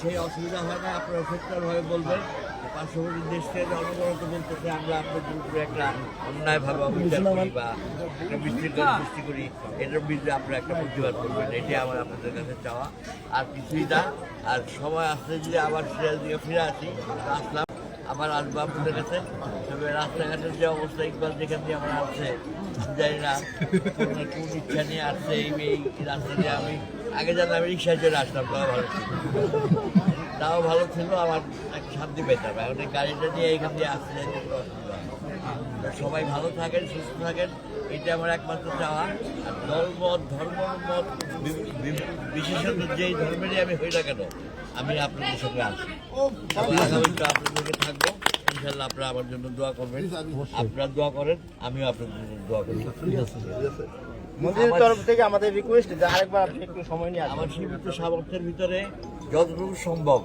সেই অসুবিধা হয় না আপনারা সত্যভাবে বলবেন। পার্শ্ববর্তী দেশ থেকে অনবরত বলতেছে, আমরা আপনাদের উপরে একটা অন্যায়ভাবে অবিচার করি বা একটা বিশৃঙ্খলা সৃষ্টি করি, এটার বিরুদ্ধে আপনারা একটা প্রতিবাদ করবেন। এটাই আমার আপনাদের কাছে চাওয়া। আর কিছুই না। আর সময় আসলে যদি আবার সিরাজ দিকে ফিরে আসি আসলাম আবার আসব আপনাদের কাছে। তবে রাস্তাঘাটের যে অবস্থা, ইকবাল যেখান দিয়ে আমার আসছে জানি না, কোন ইচ্ছা নিয়ে আসছে এই রাস্তা দিয়ে আমি আগে জানলে আমি রিক্সায় চলে আসতাম, তাও ভালো তাও ভালো ছিল আমার শান্তি পেতাম। এখন এই গাড়িটা নিয়ে এইখান দিয়ে আসতে যাইতে সবাই ভালো থাকেন সুস্থ থাকেন এটা আমার একমাত্র চাওয়া। আর দলমত ধর্মমত বি- বি- বিশেষত যেই ধর্মেরই আমি হই না কেন আমি আপনাদের সঙ্গে আমি আগামীতে আপনাদেরকে থাকব। ইনশাল্লাহ আপনারা আমার জন্য দোয়া করবেন। আপনারা দোয়া করেন আমিও আপনাদের জন্য দোয়া করি। মন্দিরের তরফ থেকে আমাদের রিকোয়েস্ট যে আরেকবার আপনি একটু সময় নিয়ে আমার সীমিত সামর্থ্যের ভিতরে যতটুকু সম্ভব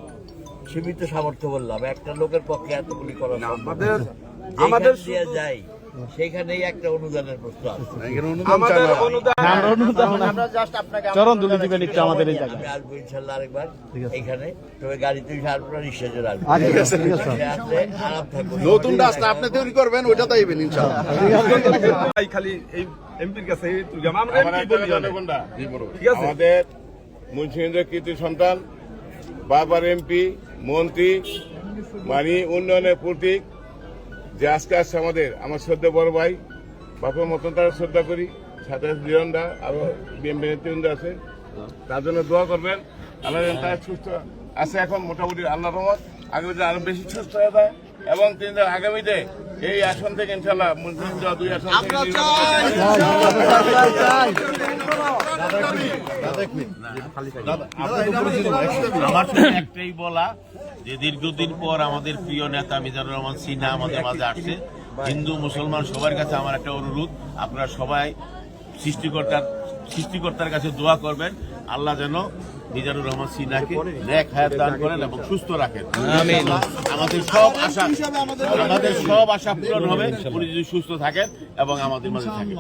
সীমিত সামর্থ্য বললাম। একটা লোকের পক্ষে এতগুলি করা আমাদের আমাদের দিয়ে যায় সেখানেই একটা অনুদানের প্রশ্ন আছে। আমাদের অনুদান আমরা জাস্ট আপনাকে চরণ তুলে দিবেন একটু আমাদের এই জায়গায়। আমি আসব ইনশাল্লাহ আরেকবার এখানে। তবে গাড়িতে আসব না রিক্সা চলে আসব। ঠিক আছে, ঠিক আছে। আরাম থাকব। নতুন রাস্তা আপনি তৈরি করবেন ওইটা তাইবেন ইনশাআল্লাহ এই খালি এই এমপির কাছে আমরা এমপি বলি। ঠিক আছে? আমাদের মুন্সিগঞ্জের কৃতি সন্তান বাবার এমপি মন্ত্রী মানে উন্নয়নের প্রতীক যে আজকে আসছে আমাদের আমার শ্রদ্ধা বড় ভাই বাপের মতন তারা শ্রদ্ধা করি সাথে লিরনদা আরও বিএমপি নেতৃবৃন্দ আছে। তার জন্য দোয়া করবেন আল্লাহ তারা সুস্থ আছে এখন মোটামুটি আল্লাহ রহমত। আগামীতে আরও বেশি সুস্থ হয়ে যায় এবং তিনি আগামীতে এই আসন থেকে ইনশাল্লাহ দুই আসন থেকে আমার শুধু একটাই বলা যে দীর্ঘদিন পর আমাদের প্রিয় নেতা মিজানুর রহমান সিনহা আমাদের মাঝে আসছে। হিন্দু মুসলমান সবার কাছে আমার একটা অনুরোধ। আপনারা সবাই সৃষ্টিকর্তার সৃষ্টিকর্তার কাছে দোয়া করবেন। আল্লাহ যেন মিজানুর রহমান সিনহাকে নেক হায়াত দান করেন এবং সুস্থ রাখেন। আমাদের সব আশা আমাদের সব আশা পূরণ হবে। উনি যদি সুস্থ থাকেন এবং আমাদের মাঝে থাকেন।